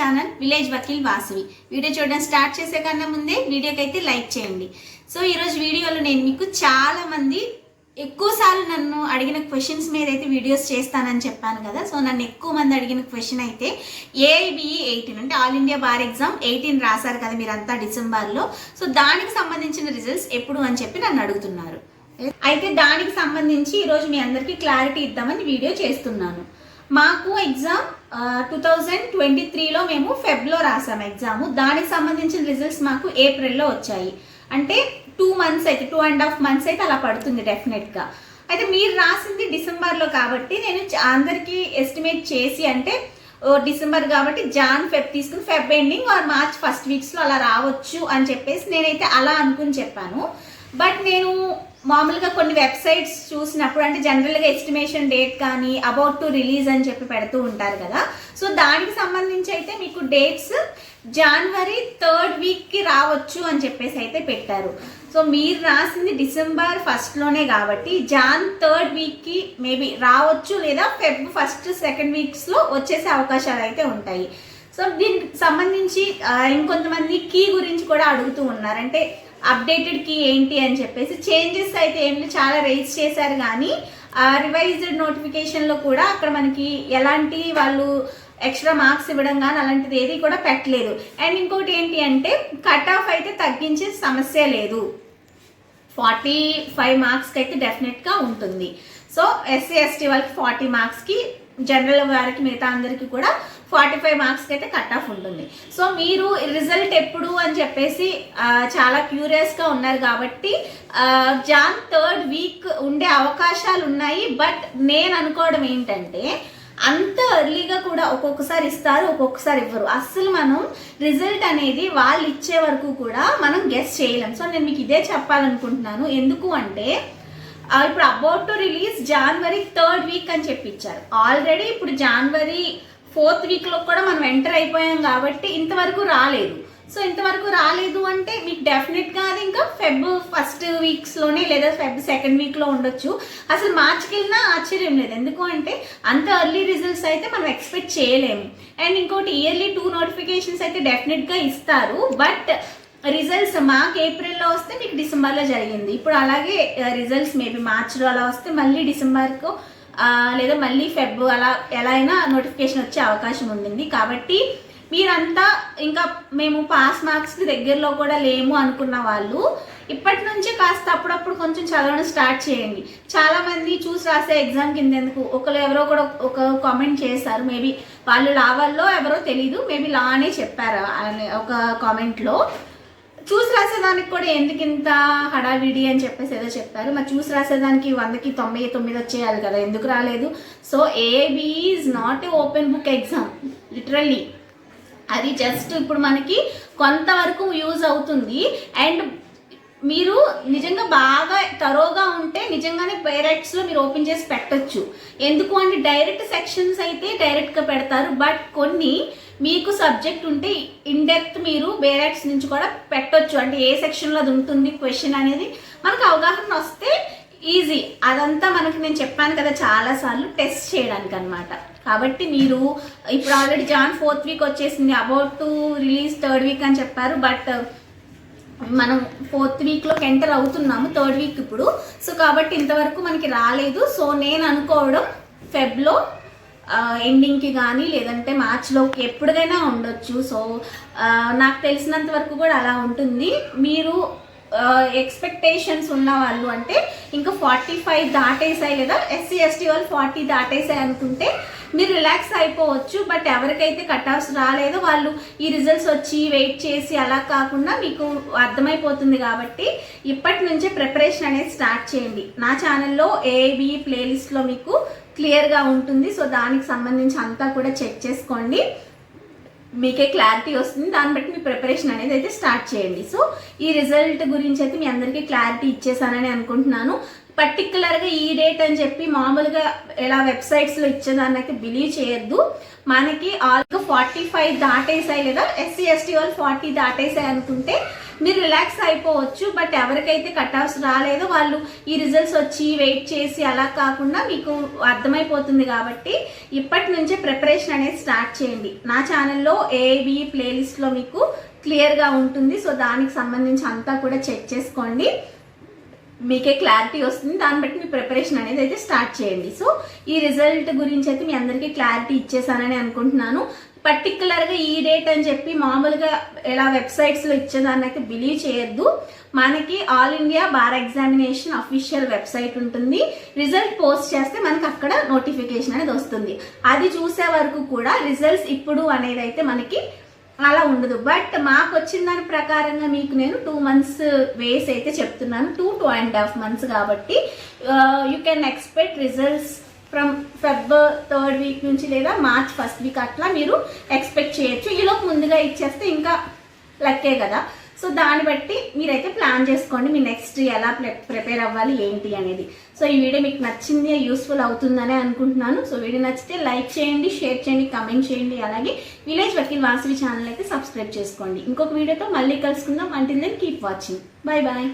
Channel village Vakeel Vasavi video చూడడం start చేసే కన్నా ముందే వీడియోకి అయితే లైక్ చేయండి. సో ఈరోజు వీడియోలో నేను మీకు చాలామంది ఎక్కువసార్లు నన్ను అడిగిన క్వశ్చన్స్ మీద అయితే వీడియోస్ చేస్తానని చెప్పాను కదా. సో నన్ను ఎక్కువ మంది అడిగిన క్వశ్చన్ అయితే ఏఐబిఈ ఎయిటీన్ అంటే all India bar exam eighteen రాశారు కదా మీరంతా డిసెంబర్లో సో దానికి సంబంధించిన రిజల్ట్స్ ఎప్పుడు అని చెప్పి నన్ను అడుగుతున్నారు. అయితే దానికి సంబంధించి ఈరోజు మీ అందరికీ క్లారిటీ ఇద్దామని వీడియో చేస్తున్నాను. మాకు ఎగ్జామ్ టూ థౌజండ్ ట్వంటీ త్రీలో మేము ఫెబ్లో రాసాము ఎగ్జామ్ దానికి సంబంధించిన రిజల్ట్స్ మాకు ఏప్రిల్లో వచ్చాయి. అంటే టూ మంత్స్ అయితే టూ అండ్ హాఫ్ మంత్స్ అయితే అలా పడుతుంది డెఫినెట్గా అయితే మీరు రాసింది డిసెంబర్లో కాబట్టి నేను అందరికీ ఎస్టిమేట్ చేసి అంటే ఓ డిసెంబర్ కాబట్టి జాన్ ఫెబ్ తీసుకుని Feb ending or March first వీక్స్లో అలా రావచ్చు అని చెప్పేసి నేనైతే అలా అనుకుని చెప్పాను. బట్ నేను మామూలుగా కొన్ని వెబ్సైట్స్ చూసినప్పుడు అంటే జనరల్గా ఎస్టిమేషన్ డేట్ కానీ అబౌట్ టు రిలీజ్ అని చెప్పి పెడుతూ ఉంటారు కదా. సో దానికి సంబంధించి అయితే మీకు డేట్స్ జనవరి థర్డ్ వీక్కి రావచ్చు అని చెప్పేసి అయితే పెట్టారు. సో మీరు రాసింది డిసెంబర్ ఫస్ట్లోనే కాబట్టి జాన్ థర్డ్ వీక్కి మేబీ రావచ్చు లేదా ఫెబ్ ఫస్ట్ సెకండ్ వీక్స్లో వచ్చేసే అవకాశాలు అయితే ఉంటాయి. సో దీనికి సంబంధించి ఇంకొంతమంది కీ గురించి కూడా అడుగుతూ ఉన్నారు. అంటే అప్డేటెడ్కి ఏంటి అని చెప్పేసి చేంజెస్ అయితే ఏమి చాలా రైజ్ చేశారు కానీ రివైజ్డ్ నోటిఫికేషన్లో కూడా అక్కడ మనకి ఎలాంటి వాళ్ళు ఎక్స్ట్రా మార్క్స్ ఇవ్వడం కానీ అలాంటిది ఏది కూడా పెట్టలేదు. అండ్ ఇంకోటి ఏంటి అంటే కట్ ఆఫ్ అయితే తగ్గించే సమస్య లేదు. ఫార్టీ ఫైవ్ మార్క్స్కి అయితే డెఫినెట్గా ఉంటుంది. సో ఎస్సీ ఎస్టీ వాళ్ళకి ఫార్టీ మార్క్స్కి జనరల్ వారికి మిగతా అందరికీ కూడా ఫార్టీ ఫైవ్ మార్క్స్కి అయితే కట్ ఆఫ్ ఉంటుంది. సో మీరు రిజల్ట్ ఎప్పుడు అని చెప్పేసి చాలా క్యూరియస్గా ఉన్నారు కాబట్టి జాన్ థర్డ్ వీక్ ఉండే అవకాశాలు ఉన్నాయి. బట్ నేను అనుకోవడం ఏంటంటే అంత ఎర్లీగా కూడా ఒక్కొక్కసారి ఇస్తారు ఒక్కొక్కసారి ఇవ్వరు. అస్సలు మనం రిజల్ట్ అనేది వాళ్ళు ఇచ్చే వరకు కూడా మనం గెస్ చేయలేం. సో నేను మీకు ఇదే చెప్పాలనుకుంటున్నాను. ఎందుకు అంటే ఇప్పుడు about to release January third week అని చెప్పించారు. ఆల్రెడీ ఇప్పుడు జనవరి ఫోర్త్ వీక్లో కూడా మనం ఎంటర్ అయిపోయాం కాబట్టి ఇంతవరకు రాలేదు. సో ఇంతవరకు రాలేదు అంటే మీకు డెఫినెట్గా అది ఇంకా ఫెబ్ ఫస్ట్ వీక్స్లోనే లేదా ఫెబ్ సెకండ్ వీక్లో ఉండొచ్చు. అసలు మార్చికి వెళ్ళినా ఆశ్చర్యం లేదు. ఎందుకు అంటే అంత ఎర్లీ రిజల్ట్స్ అయితే మనం ఎక్స్పెక్ట్ చేయలేము. అండ్ ఇంకోటి ఇయర్లీ టూ నోటిఫికేషన్స్ అయితే డెఫినెట్గా ఇస్తారు. బట్ రిజల్ట్స్ మాకు ఏప్రిల్లో వస్తే మీకు డిసెంబర్లో జరిగింది. ఇప్పుడు అలాగే రిజల్ట్స్ మేబీ మార్చిలో అలా వస్తే మళ్ళీ డిసెంబర్కు లేదా మళ్ళీ ఫెబ్ అలా ఎలా అయినా నోటిఫికేషన్ వచ్చే అవకాశం ఉండింది. కాబట్టి మీరంతా ఇంకా మేము పాస్ మార్క్స్కి దగ్గరలో కూడా లేము అనుకున్న వాళ్ళు ఇప్పటి నుంచే కాస్త అప్పుడప్పుడు కొంచెం చదవడం స్టార్ట్ చేయండి. చాలామంది చూసి రాసే ఎగ్జామ్ కింద ఎందుకు? ఒకరు ఎవరో కూడా ఒక కామెంట్ చేశారు. మేబీ వాళ్ళు లావాల్లో ఎవరో తెలీదు. మేబీ లా అనే చెప్పారు ఒక కామెంట్లో చూసి రాసేదానికి కూడా ఎందుకు ఇంత హడావిడి అని చెప్పేసి ఏదో చెప్పారు. మరి చూసి రాసేదానికి వందకి తొంభై తొమ్మిది వచ్చేయాలి కదా ఎందుకు రాలేదు? So AB is not a open book exam literally అది జస్ట్ ఇప్పుడు మనకి కొంతవరకు యూజ్ అవుతుంది. అండ్ మీరు నిజంగా బాగా తరోగా ఉంటే నిజంగానే పేరెంట్స్లో మీరు ఓపెన్ చేసి పెట్టచ్చు. ఎందుకు అంటే డైరెక్ట్ సెక్షన్స్ అయితే డైరెక్ట్గా పెడతారు. బట్ కొన్ని మీకు సబ్జెక్ట్ ఉంటే ఇన్ డెప్త్ మీరు బేరెక్ట్స్ నుంచి కూడా పెట్టొచ్చు. అంటే ఏ సెక్షన్లో అది ఉంటుంది క్వశ్చన్ అనేది. మనకు అవగాహన వస్తే ఈజీ అదంతా మనకి నేను చెప్పాను కదా చాలాసార్లు టెస్ట్ చేయడానికి అనమాట కాబట్టి మీరు ఇప్పుడు ఆల్రెడీ జాన్ ఫోర్త్ వీక్ వచ్చేసింది about to release third week అని చెప్పారు. బట్ మనం ఫోర్త్ వీక్లోకి ఎంటర్ అవుతున్నాము థర్డ్ వీక్ ఇప్పుడు. సో కాబట్టి ఇంతవరకు మనకి రాలేదు. సో నేను అనుకోవడం ఫెబ్లో ఎండింగ్కి కానీ లేదంటే మ్యాచ్లో ఎప్పుడైనా ఉండొచ్చు. సో నాకు తెలిసినంత వరకు కూడా అలా ఉంటుంది. మీరు ఎక్స్పెక్టేషన్స్ ఉన్న వాళ్ళు అంటే ఇంకా ఫార్టీ ఫైవ్ దాటేసాయి లేదా ఎస్సీ ఎస్టీ వాళ్ళు ఫార్టీ దాటేసాయి అనుకుంటే మీరు రిలాక్స్ అయిపోవచ్చు. బట్ ఎవరికైతే కట్ ఆఫ్స్ రాలేదో వాళ్ళు ఈ రిజల్ట్స్ వచ్చి వెయిట్ చేసి అలా కాకుండా మీకు అర్థమైపోతుంది కాబట్టి ఇప్పటి నుంచే ప్రిపరేషన్ అనేది స్టార్ట్ చేయండి. నా ఛానల్లో ఏబి ప్లేలిస్ట్లో మీకు క్లియర్గా ఉంటుంది. సో దానికి సంబంధించి అంతా కూడా చెక్ చేసుకోండి. మీకే క్లారిటీ వస్తుంది. దాన్ని బట్టి మీ ప్రిపరేషన్ అనేది అయితే స్టార్ట్ చేయండి. సో ఈ రిజల్ట్ గురించి అయితే మీ అందరికీ క్లారిటీ ఇచ్చేసానని అనుకుంటున్నాను. పర్టికులర్గా ఈ డేట్ అని చెప్పి మామూలుగా ఇలా వెబ్సైట్స్లో ఇచ్చేదాన్ని అయితే బిలీవ్ చేయొద్దు. మనకి ఆల్గా ఫార్టీ ఫైవ్ దాటేసాయి లేదా ఎస్సీ ఎస్టీ వాళ్ళు ఫార్టీ దాటేసాయి అనుకుంటే మీరు రిలాక్స్ అయిపోవచ్చు బట్ ఎవరికైతే కట్ ఆఫ్స్ రాలేదో వాళ్ళు ఈ రిజల్ట్స్ వచ్చి వెయిట్ చేసి అలా కాకుండా మీకు అర్థమైపోతుంది కాబట్టి ఇప్పటి నుంచే ప్రిపరేషన్ అనేది స్టార్ట్ చేయండి. నా ఛానల్లో ఏబి ప్లేలిస్ట్లో మీకు క్లియర్గా ఉంటుంది. సో దానికి సంబంధించి అంతా కూడా చెక్ చేసుకోండి. మీకే క్లారిటీ వస్తుంది. దాన్ని బట్టి మీ ప్రిపరేషన్ అనేది అయితే స్టార్ట్ చేయండి. సో ఈ రిజల్ట్ గురించి అయితే మీ అందరికీ క్లారిటీ ఇచ్చేసానని అనుకుంటున్నాను. పర్టికులర్గా ఈ డేట్ అని చెప్పి మామూలుగా ఎలా వెబ్సైట్స్లో ఇచ్చేదాన్నైతే బిలీవ్ చేయొద్దు. మనకి all India bar examination official website ఉంటుంది. రిజల్ట్ పోస్ట్ చేస్తే మనకి అక్కడ నోటిఫికేషన్ అనేది వస్తుంది. అది చూసే వరకు కూడా రిజల్ట్స్ ఇప్పుడు అనేది అయితే మనకి అలా ఉండదు. బట్ మాకు వచ్చిన దాని ప్రకారంగా మీకు నేను టూ మంత్స్ వేస్ అయితే చెప్తున్నాను. Two two and half months కాబట్టి you can expect results from Feb third week నుంచి లేదా మార్చ్ ఫస్ట్ వీక్ అట్లా మీరు ఎక్స్పెక్ట్ చేయొచ్చు. ఈలోపు ముందుగా ఇచ్చేస్తే ఇంకా లక్కే కదా. సో దాన్ని బట్టి మీరైతే ప్లాన్ చేసుకోండి మీ నెక్స్ట్ ఎలా ప్రిపేర్ అవ్వాలి ఏంటి అనేది. సో ఈ వీడియో మీకు నచ్చింది యూస్ఫుల్ అవుతుందని అనుకుంటున్నాను. సో వీడియో నచ్చితే లైక్ చేయండి షేర్ చేయండి కమెంట్ చేయండి. అలాగే విలేజ్ వకీల్ వాసవి ఛానల్ అయితే సబ్స్క్రైబ్ చేసుకోండి. ఇంకొక వీడియోతో మళ్ళీ కలుసుకుందాం. Until then keep watching bye bye